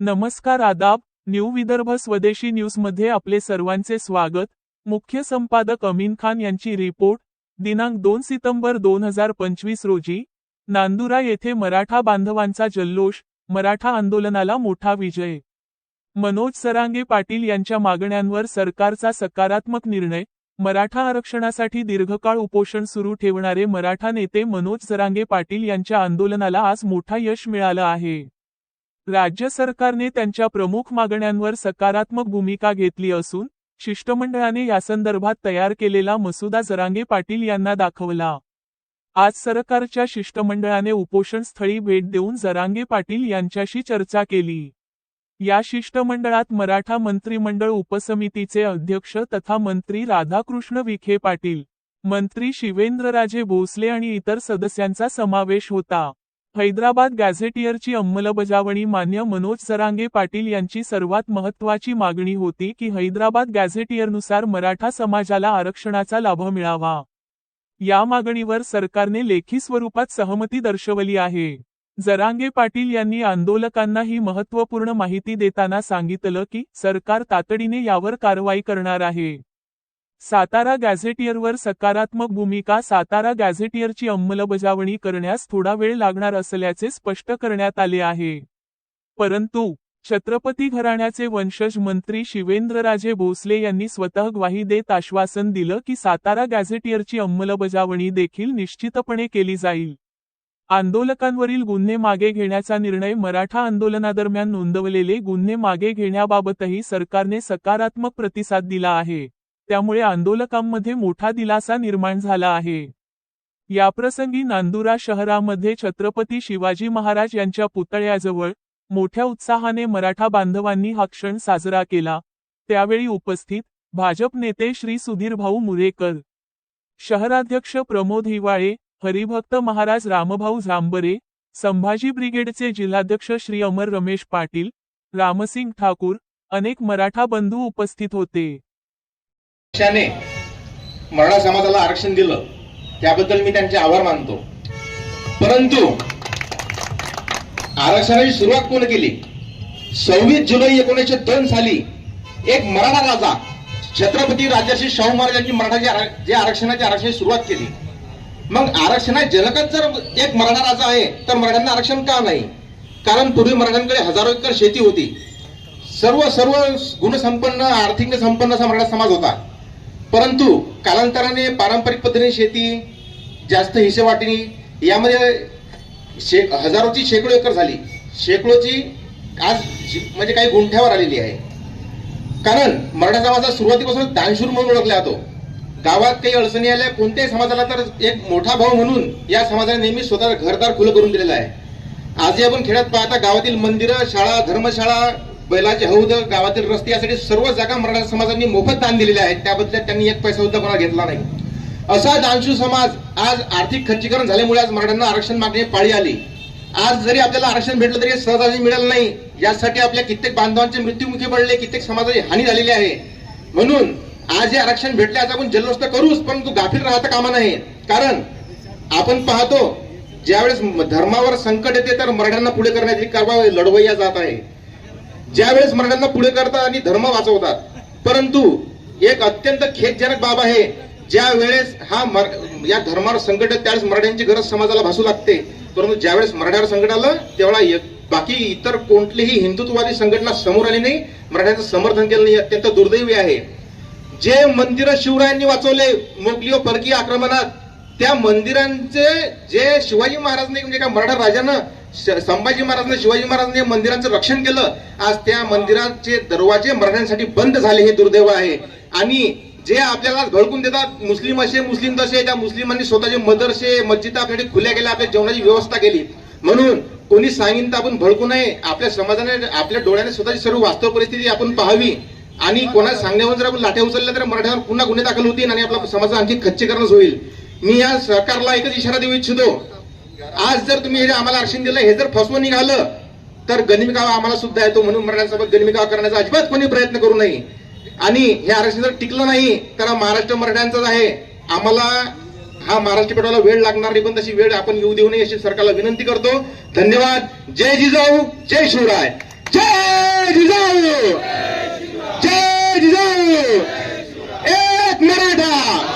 नमस्कार आदाब न्यू विदर्भ स्वदेशी न्यूजमध्ये आपले सर्वांचे स्वागत. मुख्य संपादक अमीन खान यांची रिपोर्ट दिनांक दोन सितंबर दोन हजार पंचवीस रोजी नांदुरा येथे मराठा बांधवांचा जल्लोष मराठा आंदोलनाला मोठा विजय. मनोज सरांगे पाटील यांच्या मागण्यांवर सरकारचा सकारात्मक निर्णय मराठा आरक्षणासाठी दीर्घकाळ उपोषण सुरू ठेवणारे मराठा नेते मनोज सरांगे पाटील यांच्या आंदोलनाला आज मोठा यश मिळालं आहे. राज्य सरकारने त्यांच्या प्रमुख मागण्यांवर सकारात्मक भूमिका घेतली असून शिष्टमंडळाने यासंदर्भात तयार केलेला मसुदा जरांगे पाटील यांना दाखवला. आज सरकारच्या शिष्टमंडळाने उपोषणस्थळी भेट देऊन जरांगे पाटील यांच्याशी चर्चा केली. या शिष्टमंडळात मराठा मंत्रिमंडळ उपसमितीचे अध्यक्ष तथा मंत्री राधाकृष्ण विखे पाटील मंत्री शिवेंद्रराजे भोसले आणि इतर सदस्यांचा समावेश होता. हैदराबाद गॅझेटियरची अंमलबजावणी मान्य मनोज सरांगे पाटील यांची सर्वात महत्त्वाची मागणी होती की हैदराबाद गॅझेटियरनुसार मराठा समाजाला आरक्षणाचा लाभ मिळावा. या मागणीवर सरकारने लेखी स्वरूपात सहमती दर्शवली आहे. जरांगे पाटील यांनी आंदोलकांना ही महत्त्वपूर्ण माहिती देताना सांगितलं की सरकार तातडीने यावर कारवाई करणार आहे. सातारा गॅझेटियरवर सकारात्मक भूमिका सातारा गॅझेटियरची अंमलबजावणी करण्यास थोडा वेळ लागणार असल्याचे स्पष्ट करण्यात आले आहे. परंतु छत्रपती घराण्याचे वंशज मंत्री शिवेंद्रराजे भोसले यांनी स्वतः ग्वाही देत आश्वासन दिलं की सातारा गॅझेटियरची अंमलबजावणी देखील निश्चितपणे केली जाईल. आंदोलकांवरील गुन्हे मागे घेण्याचा निर्णय मराठा आंदोलनादरम्यान नोंदवलेले गुन्हे मागे घेण्याबाबतही सरकारने सकारात्मक प्रतिसाद दिला आहे. त्यामुळे आंदोलकांमध्ये मोठा दिलासा निर्माण झाला आहे. याप्रसंगी नांदुरा शहरामध्ये छत्रपती शिवाजी महाराज यांच्या पुतळ्याजवळ मोठ्या उत्साहाने मराठा बांधवांनी हा क्षण साजरा केला. त्यावेळी उपस्थित भाजप नेते श्री सुधीरभाऊ मुरेकर शहराध्यक्ष प्रमोद हिवाळे हरिभक्त महाराज रामभाऊ झांबरे संभाजी ब्रिगेडचे जिल्हाध्यक्ष श्री अमर रमेश पाटील रामसिंग ठाकूर अनेक मराठा बंधू उपस्थित होते. पक्षाने मराठा समाजाला आरक्षण दिलं. त्याबद्दल मी त्यांचे आभार मानतो. परंतु आरक्षणाची सुरुवात कोण केली? सव्वीस जुलै एकोणीसशे दोन साली एक मराठा राजा छत्रपती राजर्षी शाहू महाराजांनी मराठा जे आरक्षणाची आरक्षणाची सुरुवात केली. मग आरक्षणात जनकच जर एक मराठा राजा आहे तर मराठ्यांना आरक्षण का नाही? कारण पूर्वी मराठ्यांकडे हजारो एकर शेती होती. सर्व सर्व गुणसंपन्न आर्थिक संपन्न असा मराठा समाज होता. परंतु कालांतराने पारंपरिक पद्धतीने शेती जास्त हिशेवाटणी यामध्ये शे हजारोची शेकडो एकर झाली. शेकडोची आज म्हणजे काही गुंठ्यावर आलेली आहे. कारण मराठा समाजा सुरुवातीपासून दानशूर म्हणून ओळखला जातो. गावात काही अडचणी आल्या कोणत्याही समाजाला तर एक मोठा भाऊ म्हणून या समाजाने नेहमी स्वतः घरदार खुलं करून दिलेलं आहे. आजही आपण खेड्यात पाहता गावातील मंदिरं शाळा धर्मशाळा बैलाचे हौद गावातील रस्ते यासाठी सर्व जागा मराठा समाजांनी मोफत दान दिलेले आहेत. त्याबद्दल त्यांनी एक पैसा सुद्धा कोणाला घेतला नाही. असा दानशू समाज आज आर्थिक खच्चीकरण झाल्यामुळे आज मराठ्यांना आरक्षण मागणी पाळी आली. आज जरी आपल्याला आरक्षण भेटलं तरी सहजाने मिळालं नाही. यासाठी आपल्या कित्येक बांधवांचे मृत्यूमुखी पडले कित्येक समाजाची हानी झालेली आहे. म्हणून आज हे आरक्षण भेटले आज आपण जल्लोष तर करूच परंतु गाफील राहता कामा नाही कारण आपण पाहतो ज्यावेळेस धर्मावर संकट येते तर मराठ्यांना पुढे करण्याची कारवाई लढवय्या जात आहे. ज्यावेळेस मराठ्यांना पुढे करतात आणि धर्म वाचवतात परंतु एक अत्यंत खेदजनक बाब आहे ज्या वेळेस हा मर- या धर्मावर संकट आहे, त्यावेळेस मराठ्यांची गरज समाजाला भासू लागते. परंतु ज्यावेळेस मराठ्यावर संकट आलं तेव्हा एक- बाकी इतर कोणतीही हिंदुत्ववादी संघटना समोर आली नाही मराठ्यांचं समर्थन केलं नाही अत्यंत दुर्दैवी आहे. जे मंदिर शिवरायांनी वाचवले मोगली व परकीय आक्रमणात त्या मंदिरांचे जे शिवाजी महाराजांनी म्हणजे का मराठा राजानं श- संभाजी महाराजांनी शिवाजी महाराजांनी मंदिरांचं रक्षण केलं आज त्या मंदिरांचे दरवाजे मराठ्यांसाठी बंद झाले हे दुर्दैव आहे. आणि जे आपल्याला भडकून देतात मुस्लिम असे मुस्लिम तसे त्या मुस्लिमांनी स्वतःचे मदरसे मस्जिद आपल्याकडे खुल्या केल्या आपल्या जेवणाची व्यवस्था केली. म्हणून कोणी सांगीन तर आपण भडकू नये आपल्या समाजाने आपल्या डोळ्याने स्वतःची सर्व वास्तव परिस्थिती आपण पाहावी. आणि कोणाला सांगण्यावर जर आपण लाट्या उचलल्या तर मराठ्यावर पुन्हा गुन्हे दाखल होतील आणि आपला समाज आणखी खच्चीकरणच होईल. मी या सरकारला एकच इशारा देऊ इच्छितो. आज जर तुम्ही हे आम्हाला आरक्षण दिलं हे जर फसवून निघालं तर गनिमिकावा आम्हाला सुद्धा येतो म्हणून मराठ्यांसोबत गनिमिकावा करण्याचा अजिबात कोणी प्रयत्न करू नये. आणि हे आरक्षण जर टिकलं नाही तर हा महाराष्ट्र मराठ्यांचाच आहे. आम्हाला हा महाराष्ट्र पेटवायला वेळ लागणार नाही पण तशी वेळ आपण येऊ देऊ नये अशी सरकारला विनंती करतो. धन्यवाद. जय जिजाऊ. जय शिवराय. जय जिजाऊ. એક મરાઠા